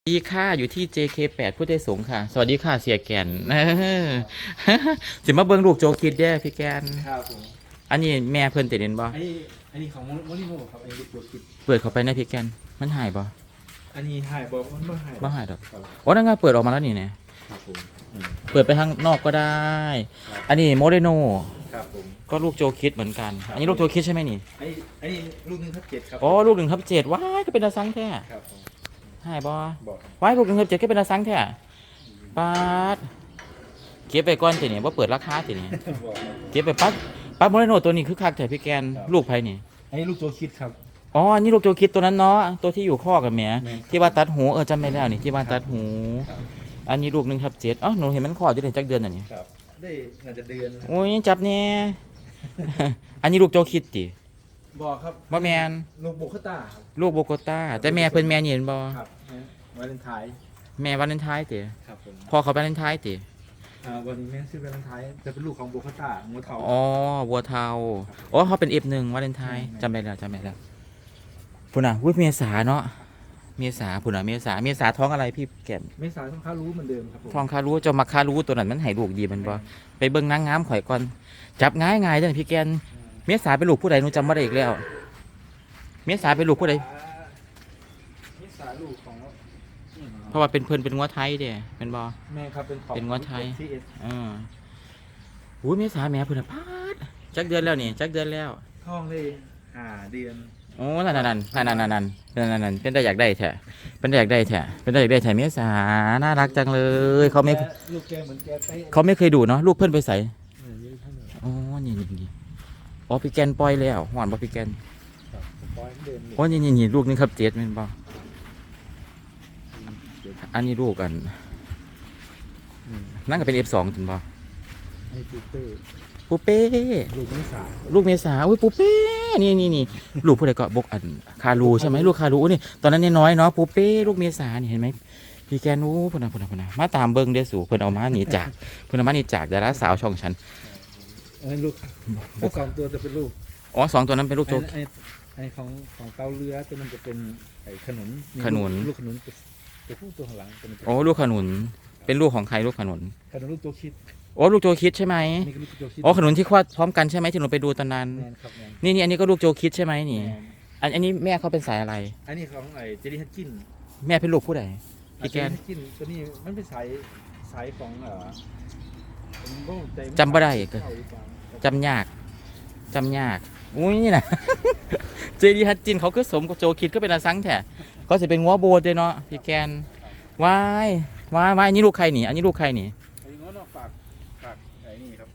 สวัสดีค่ะอยู่ที่ JK8 ผู้ได้สงฆ์ค่ะ สวัสดีค่ะเสียแกนสิมาเบิ่งลูกโจคิดแย่พี่แกนครับผมอันนี้แม่เพิ่นติเด่นบ่อันนี้อันนี้ของโมนิโมครับอันนี้ตัวคิดเปิดเข้าไปในพี่แกนมันหายบ่อันนี้หายบอกมันไม่หายบ่หายดอกครับโอ้นั่นไงเปิดออกมาแล้วนี่เนี่ยครับผมอืมเปิดไปทางนอกก็ได้ อันนี้โมเดโนครับผมก็ลูกโจคิดเหมือนกัน อันนี้ลูกโจคิดใช่ไหมนี่อันนี้อันนี้ลูกหนึงทับเจ็ดครับอ๋อลูกหนึ่งทับเจ็ดว้ายก็เป็นตาซังแท้ครับผม หายบ่บอกครับว้ายลูกหนึ่งทับเจ็ดก็เป็นตาซังแท้ปาดเก็บไปก่อนติเนี่ยว่าเปิดราคาติเนี่ยบอกครับ เก็บไปปั๊บปั๊บโมเดโนตัวนี้คือคักแต่พี่แกนครับ ลูกไผนี่อันนี้ลูกตัวคิดครับ อ๋ออันนี้ลูกโจคิดตัวนั้นเนาะตัวที่อยู่ข้อกับแหม่แม่นครับที่ว่าตัดหูเออจำไม่ได้นี่ที่ว่าตัดหู ครับ อันนี้ลูกหนึ่งทับเจ็ดอ๋อหนูเห็นมันข้ออยู่ในจักเดือนอันนี้ครับ ได้น่าจะเดือนนะโอ้ยจับแน่อันนี้ลูกโจคิดติ บอกครับบ่แมนลูกโบคต้าครับ ลูกโบโกต้าแต่แม่เพิ่นแม่นี่เห็นบ่ครับวาเลนไทน์แม่วาเลนไทน์ติครับผมพ่อเขาวาเลนไทน์ติอ่าวันนี้แม่ชื่อวาเลนไทน์จะเป็นลูกของโบคต้างูเทา อ๋อวัวเทาอ๋อเขาเป็น F1 วาเลนไทน์แม่นจำได้แล้วจำได้แล้วพุ่นน่ะอุ้ยเมษาเนาะเมษาพุ่นน่ะเมษาเมษาท้องอะไรพี่แก่นไม่สายต้องค้ารู้เหมือนเดิมครับผม ทองคารู้เจะมาคารู้ตัวนั้นมันให้ลูกดีแมันบ่ไปเบิ่งนางงามข่อยก่อนจับง่ายง่ายๆเด้อพี่แกนเมษาเป็นลูกผู้ใดหนูจำบ่ได้อีกแล้ว เมษาเป็นลูกผู้ใดนิสาลูกของอืมเพราะว่าเป็นเพิ่นเป็นงัวไทยเด้เป็นบ่แม่ครับเป็นของ เป็นงวดไทยทีเอสเอออุ้ยเมษาแหม่เพิ่นน่ะพาดจักเดือนแล้วนี่จักเดือนแล้ว ท้องได้ห้าเดือนโอ้นั่นนั่นนั่นนั่นนั่นนั่นนั่นนั่นนั่นเป็นได้อยากได้แท้เป็นได้อยากได้แท้เป็นได้อยากได้แท้เมษาน่ารักจังเลย เขาไม่แกลูกแกเหมือนแกไปเขาไม่เคยดูเนาะลูกเพิ่นไปใส่เออยืดข้างหนึ่งอ๋อนี่นี่นี่ อ๋อพี่แกนปล่อยแล้วหวานบ่พี่แกนครับปล่อยให้เดินโอ้ยนี่นี่นี่ลูกนึงครับเจ็ดแม่นบ่อันนี้ลูกกันอืมนั่นก็เป็น F2 ถึงบ่ให้ปูเป้ปูเป้ ลูกนิสาลูกเมษาอุ้ยปูเป้ นี่นี่นี่ลูกผู้ใดก็บกอันคารูใช่ไหมลูกคารูนี่ตอนนั้นเนี่ยน้อยเนาะปูเป้ลูกเมษานี่เห็นไหมพี่แกนูพุ่นน่ะพุ่นน่ะพุ่นน่ะมาตามเบิ่งเด้อสู่เพิ่นเอามาหนีจากเพิ่นเอามาหนีจากดาราสาวช่องฉัน อันนี้ลูกลูกสองตัวจะเป็นลูกอ๋อสองตัวนั้นเป็นลูกโจกไอ้ไอ้ของของเกาเรือตัวมันจะเป็นไอ้ขนุนขนุน ลูกขนุนจะจะพูดตัวข้างหลังตัวมันจะโอ้ลูกขนุน เป็นลูกของใครลูกขนุนขนุนลูกตัวคิดโอ้ลูกโจคิดใช่ไหมนี่ก็ลูกตัวคิดอ๋อขนุนที่คลอดพร้อมกันใช่ไหมที่หนูไปดูตอนนั้น แมนครับแมนนี่นี่อันนี้ก็ลูกโจคิดใช่ไหมนี่ แมนอันอันนี้แม่เขาเป็นสายอะไร อันนี้ของไอ้เจดีฮัตกินแม่เป็นลูกผู้ใด พี่แกน เจดีฮัตกินตัวนี้มันเป็นสายสายของเอ่อผมบ่ใจมันจำบ่ได้ก็เข้าหรือเปล่าจำยากจำยากอุ้ยนี่นะเจดีฮัตจินเขาก็สมกับโจคิดก็เป็นอาซังแท้ก็จะเป็นงัวโบดเลยเนาะพี่แกนวายวายวายอันนี้ลูกใครหนีอันนี้ลูกใครหนีไอ้ง้อนอกฝากฝากไอ้นี่ครับ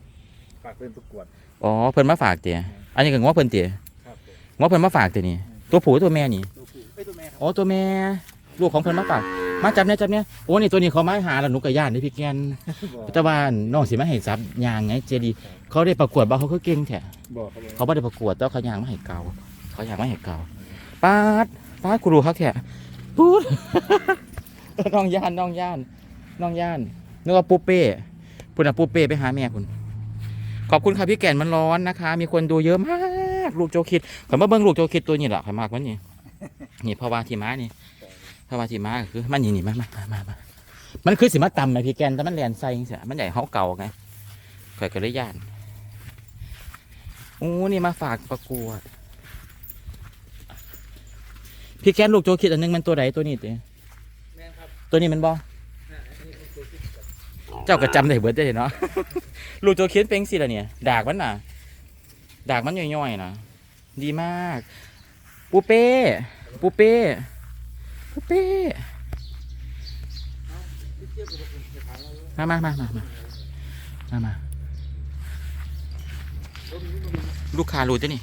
ฝากเป็นประกวดอ๋อเพิ่นมาฝากเตี๋ยอันนี้ก็งัวเพิ่นเตี๋ยครับผมงัวเพิ่นมาฝากเตี๋ยนี่ตัวผู้ตัวแม่นี่ตัวผู้ไอ้ยตัวแม่ครับอ๋อตัวแม่ลูกของเพิ่นมาฝาก มาจับเนี่ยจับเนี่ยโอ้นี่ตัวนี้เขามาหาแล้วหนูกับย่านนี่พี่แกนบอกแต่ว่าน้องสิมาให้ซับยางไงเจดี เขาได้ประกวดบ่เขาคือเก่งแท้บอกเขาเลยเขาไม่ได้ประกวดแต่ว่าเขาอยากมาให้เกาเขาอยากมาให้เกาปาดปาดกูรู้เขาแค่พูดน้องย่านน้องย่านน้องย่านนึกว่าปูเป้พุ่นอะปูเป้ไปหาแม่คุณขอบคุณค่ะพี่แก่นมันร้อนนะคะ มีคนดูเยอะมาก ลูกโจคิดผมมาเบิ้งลูกโจคิดตัวนี้แหละขอยมากมันนี่นี่เพราะว่าที่ม้านี่ เพราะว่าที่ม้าก็คือมันนี่นี่มามามามามามันคือสิมาตำไหมพี่แกนแต่มันแลนไซเสียมันใหญ่เขาเก่าไงข่อยก็เลยย่านโอ้นี่มาฝากประกวด พี่แกนลูกโจคิดอันหนึงมันตัวไหนตัวนี้ติแม่นครับตัวนี้มันบออ่าอันนี้เป็นตัวคิดครับเจ้าก็จำได้เบิดได้เนาะ ลูกโจคิดเป็นสิละเนี่ยดากมันน่ะดากมันย่อยๆนะดีมาก ปูเป้ ปูเป้ปู เป้ที่เทียบกับคนในทางเรามามามามามามามาลูกค้ารู้จ้ะนี่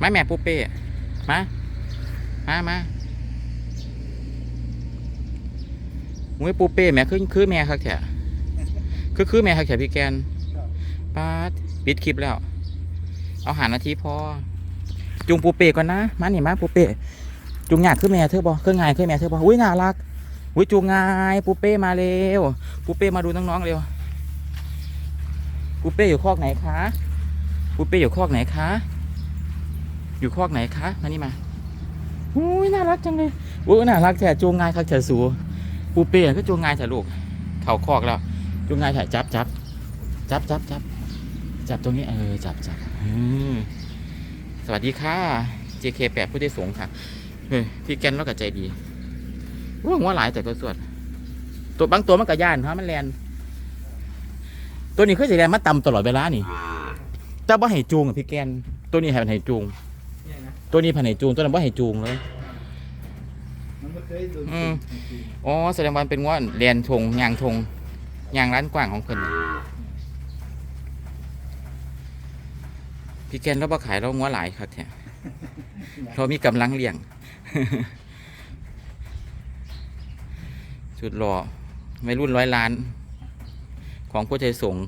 มาแม่ปูเป้มา มา มามุ้ยปูเป้แม่คือคือแม่ครับแถะคือคือแม่ครับแถะพี่แกนปาดปิดคลิปแล้ว เอาหานาทีพอ จุงปูเปก่อนนะมาหนี่มาปูเปจุงหยาดคือแม่เธอบ่คือไงายคือแม่เธอบ่อุ้ยน่ารักอุ้ยจูงไงายปูเป้มาเร็วปูเป้มาดูน้องๆเร็วปูเป้อยู่คอกไหนคะปูเป้อยู่คอกไหนคะอยู่คอกไหนคะมานี่มาอุ้ยน่ารักจังเลยอุ้ยน่ารักแท้จูงง่ายคักแท้สูปูเป้ก็จูงง่ายแท้ลูกเข่าคอกแล้วจูงง่ายแท้จับจับจับจับจับจับตรงนี้เออจับจับ สวัสดีค่ะ JK แปดผู้ได้สงฆ์ค่ะเฮ้ยพี่แกนแล้วก็ใจดีว่าหัวหลายแต่ก็สวด ตัวบางตัวมันก็ย่านเพราะมันแลนตัวนี้คือสิแลนมาต่ำตลอดเวลานี่แต่บ่ให้จูงอะพี่แกน ตัวนี้ให้มันให้จูงเนี่ยนะตัวนี้พันให้จูง ตัวนั้นบ่ให้จูงเลยมันไม่เคยโดนอืมจริงอ๋อแสดงว่ามันเป็นว่าเรียนทงยางทงยางร้านกว้างของเพิ่น พี่แกนเราบ่ขายเรางัวหลายครับแท้เรามีกำลังเลี้ยงสุดหล่อไม่รุ่นร้อยล้าน ของผู้ใจสงฆ์